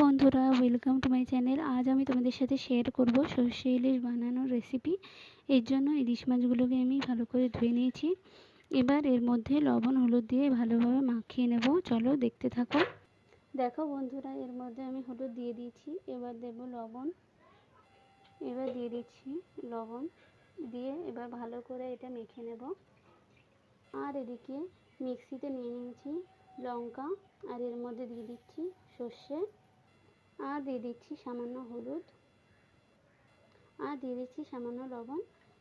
বন্ধুরা welcome to my channel আজ আমি তোমাদের সাথে শেয়ার করব সর্ষে ইলিশ বানানোর রেসিপি এর জন্য ইলিশ মাছগুলোকে আমি ভালো করে ধুয়ে নিয়েছি। এবার এর মধ্যে লবণ, হলুদ দিয়ে ভালোভাবে মাখিয়ে নেব। চলো দেখতে থাকো। দেখো বন্ধুরা, এর মধ্যে আমি হলুদ দিয়ে দিয়েছি। এবার দেব লবণ। এবার দিয়ে দিচ্ছি লবণ। দিয়ে এবার ভালো করে এটা মেখে নেব। আর এদিকে মিক্সিতে নিয়ে নিয়েছি লঙ্কা। আর এর মধ্যে দিয়ে দিচ্ছি সর্ষে। আর দিয়ে দিচ্ছি সামান্য হলুদ। আর দিয়ে দিচ্ছি সামান্য লবণ।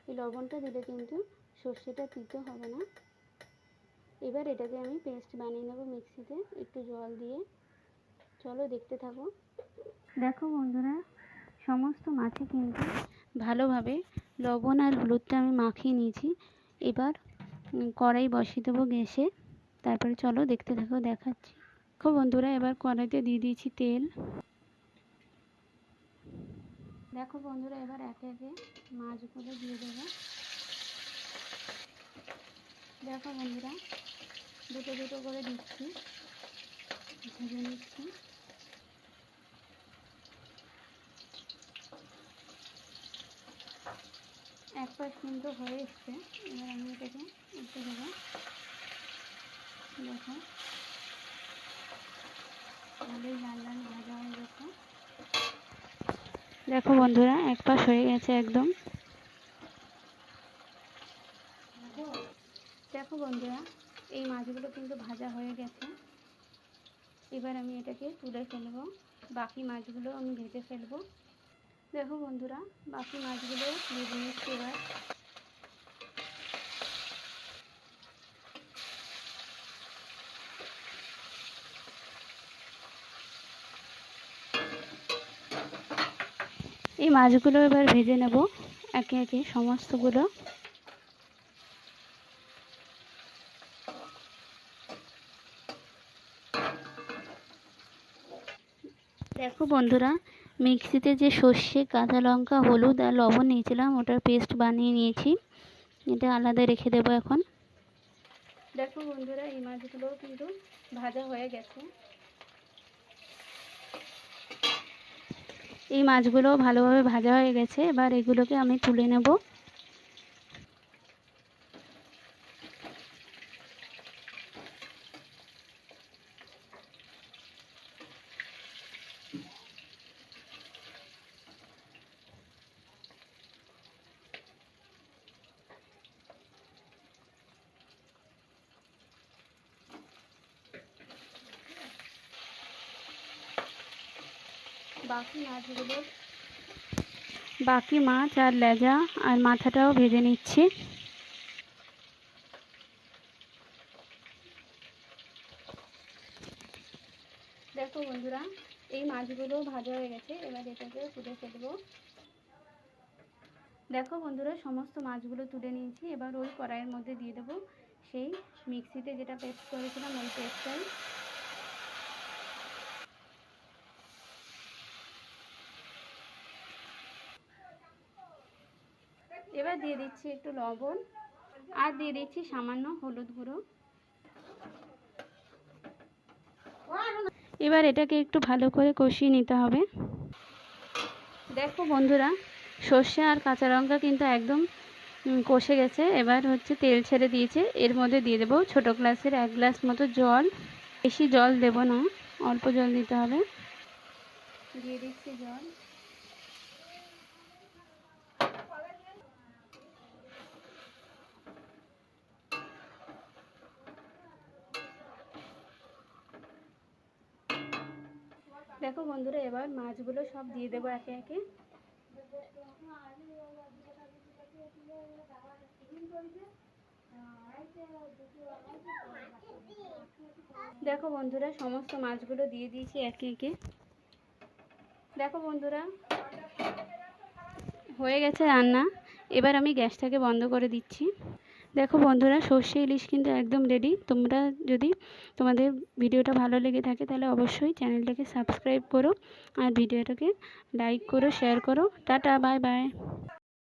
এই লবণটা দিলে কিন্তু সর্ষেটা তিতো হবে না। এবার এটাকে আমি পেস্ট বানিয়ে নেব মিক্সিতে একটু জল দিয়ে। চলো দেখতে থাকো। দেখো বন্ধুরা সমস্ত মাছে কিন্তু ভালোভাবে লবণ আর হলুদটা আমি মাখিয়ে নিয়েছি। এবার কড়াই বসিয়ে দেবো গ্যাসে। তারপরে চলো দেখতে থাকো দেখাচ্ছি। দেখো বন্ধুরা এবার কড়াইতে দিয়ে দিয়েছি তেল। দেখো বন্ধুরা, এবার একে একে মাছগুলো দিয়ে দেবো। দেখো বন্ধুরা, দুটো দুটো করে দিচ্ছি, ভেজে নিচ্ছি। এক পাশ কিন্তু হয়ে এসছে, এবার আমি এটাকে একটু দেবো। দেখো, ভালোই লাল লাল দেখো বন্ধুরা, এক পাশ হয়ে গেছে একদম। দেখো বন্ধুরা, এই মাছগুলো কিন্তু ভাজা হয়ে গেছে। এবার আমি এটাকে তুলে ফেলব। বাকি মাছগুলো আমি ভেজে ফেলব। দেখো বন্ধুরা, বাকি মাছগুলো ভেজে নিচ্ছি এবার। এই মাছগুলো এবার ভেজে নেব, একে একে সমস্তগুলো। দেখো বন্ধুরা, মিক্সিতে যে সর্ষে, কাঁচা লঙ্কা, হলুদ আর লবণ নিয়েছিলাম, ওটার পেস্ট বানিয়ে নিয়েছি। এটা আলাদা রেখে দেবো এখন। দেখো বন্ধুরা, এই মাছগুলো কিন্তু ভাজা হয়ে গেছে। এই মাছগুলো ভালোভাবে ভাজা হয়ে গেছে এবার এগুলোকে আমি তুলে নেব। বাকি মাছগুলো বাকি মাছ আর লেজা আর মাথাটাও ভেজে নিচ্ছি। দেখো বন্ধুরা এই মাছগুলো ভাজা হয়ে গেছে এবার এটাকে তুলে ফেলব। দেখো বন্ধুরা সমস্ত মাছগুলো তুলে নিয়েছি এবার ওই কড়াইয়ের মধ্যে দিয়ে দেবো সেই মিক্সিতে যেটা পেস্ট করেছিলাম ওই পেস্টটাই এবার দিয়ে দিচ্ছি একটু লবণ, আর দিয়ে দিচ্ছি সামান্য হলুদ গুঁড়ো। এবার এটাকে একটু ভালো করে কষিয়ে নিতে হবে। দেখো বন্ধুরা, সর্ষে আর কাঁচা লঙ্কা কিন্তু একদম কষে গেছে। এবার হচ্ছে তেল ছেড়ে দিয়েছে। এর মধ্যে দিয়ে দেবো ছোটো গ্লাসের এক গ্লাস মতো জল। বেশি জল দেব না, অল্প জল দিতে হবে। দিয়ে দিচ্ছি জল। দেখো বন্ধুরা, এবার মাছগুলো সব দিয়ে দেবো একে একে। দেখো বন্ধুরা, সমস্ত মাছগুলো দিয়ে দিয়েছি একে একে। দেখো বন্ধুরা, হয়ে গেছে রান্না। এবার আমি গ্যাসটাকে বন্ধ করে দিচ্ছি। দেখো বন্ধুরা, সর্ষে ইলিশ কিন্তু একদম রেডি তোমরা যদি তোমাদের ভিডিওটা ভালো লেগে থাকে, তাহলে অবশ্যই চ্যানেলটাকে সাবস্ক্রাইব করো আর ভিডিওটাকে লাইক করো শেয়ার করো। Tata bye bye